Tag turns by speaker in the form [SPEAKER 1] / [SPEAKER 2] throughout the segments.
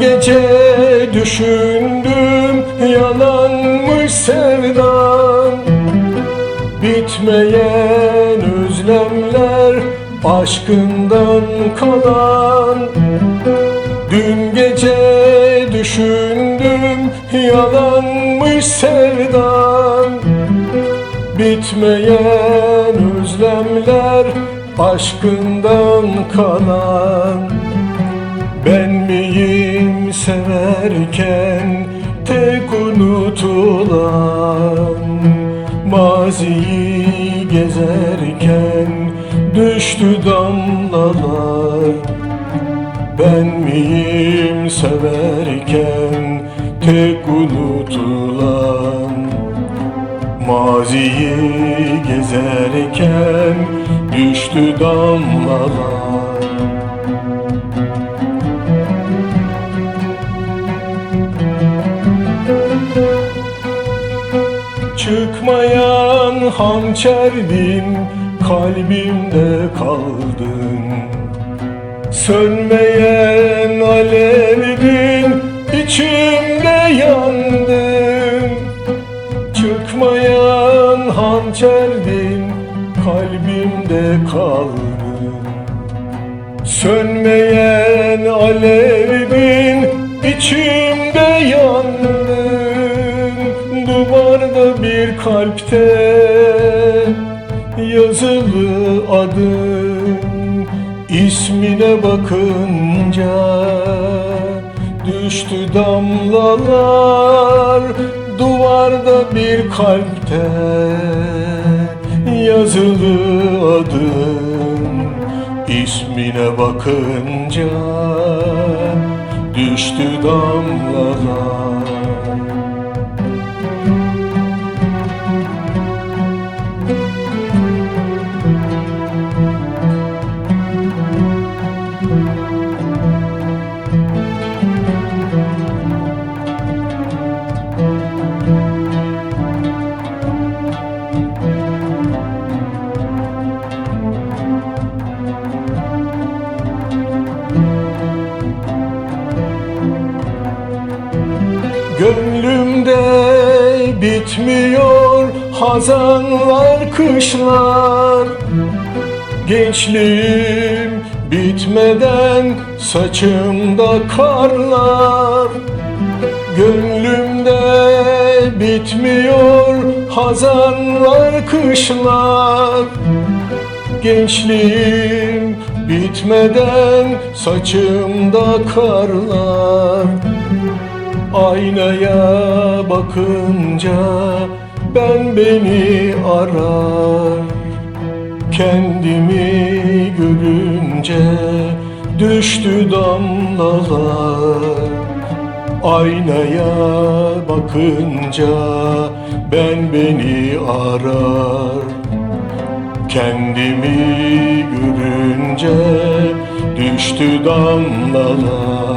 [SPEAKER 1] gece düşündüm yalanmış sevdan. Bitmeyen özlemler aşkından kalan. Dün gece düşündüm yalanmış sevdan. Bitmeyen özlemler aşkından kalan. Ben severken tek unutulan Maziyi gezerken düştü damlalar. Ben miyim severken tek unutulan Maziyi gezerken düştü damlalar Çıkmayan hançerdin kalbimde kaldın. Sönmeyen alevdin içimde yandın. Çıkmayan hançerdin kalbimde kaldın. Sönmeyen alevdin içimde yandın bir kalpte yazılı adın İsmine bakınca düştü damlalar. Duvarda bir kalpte yazılı adın İsmine bakınca düştü damlalar Gönlümde bitmiyor hazanlar kışlar. Gençliğim bitmeden saçımda karlar. Gönlümde bitmiyor hazanlar kışlar. Gençliğim bitmeden saçımda karlar Aynaya bakınca ben beni arar. Kendimi görünce düştü damlalar. Aynaya bakınca ben beni arar. Kendimi görünce düştü damlalar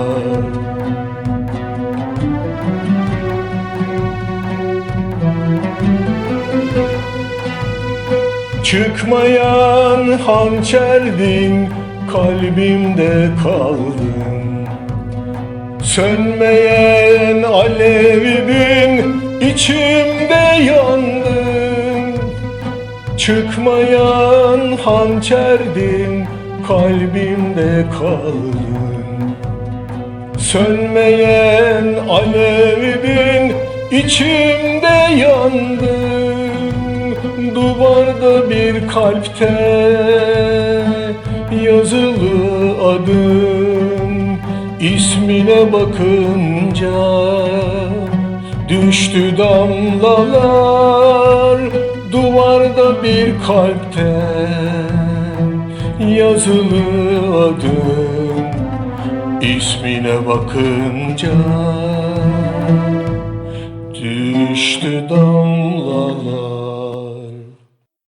[SPEAKER 1] Çıkmayan hançerdin kalbimde kaldın Sönmeyen alevdin içimde yandın Çıkmayan hançerdin kalbimde kaldın Sönmeyen alevdin içimde yandın Duvarda bir kalpte yazılı adın İsmine bakınca düştü damlalar. Duvarda bir kalpte yazılı adın İsmine bakınca düştü damlalar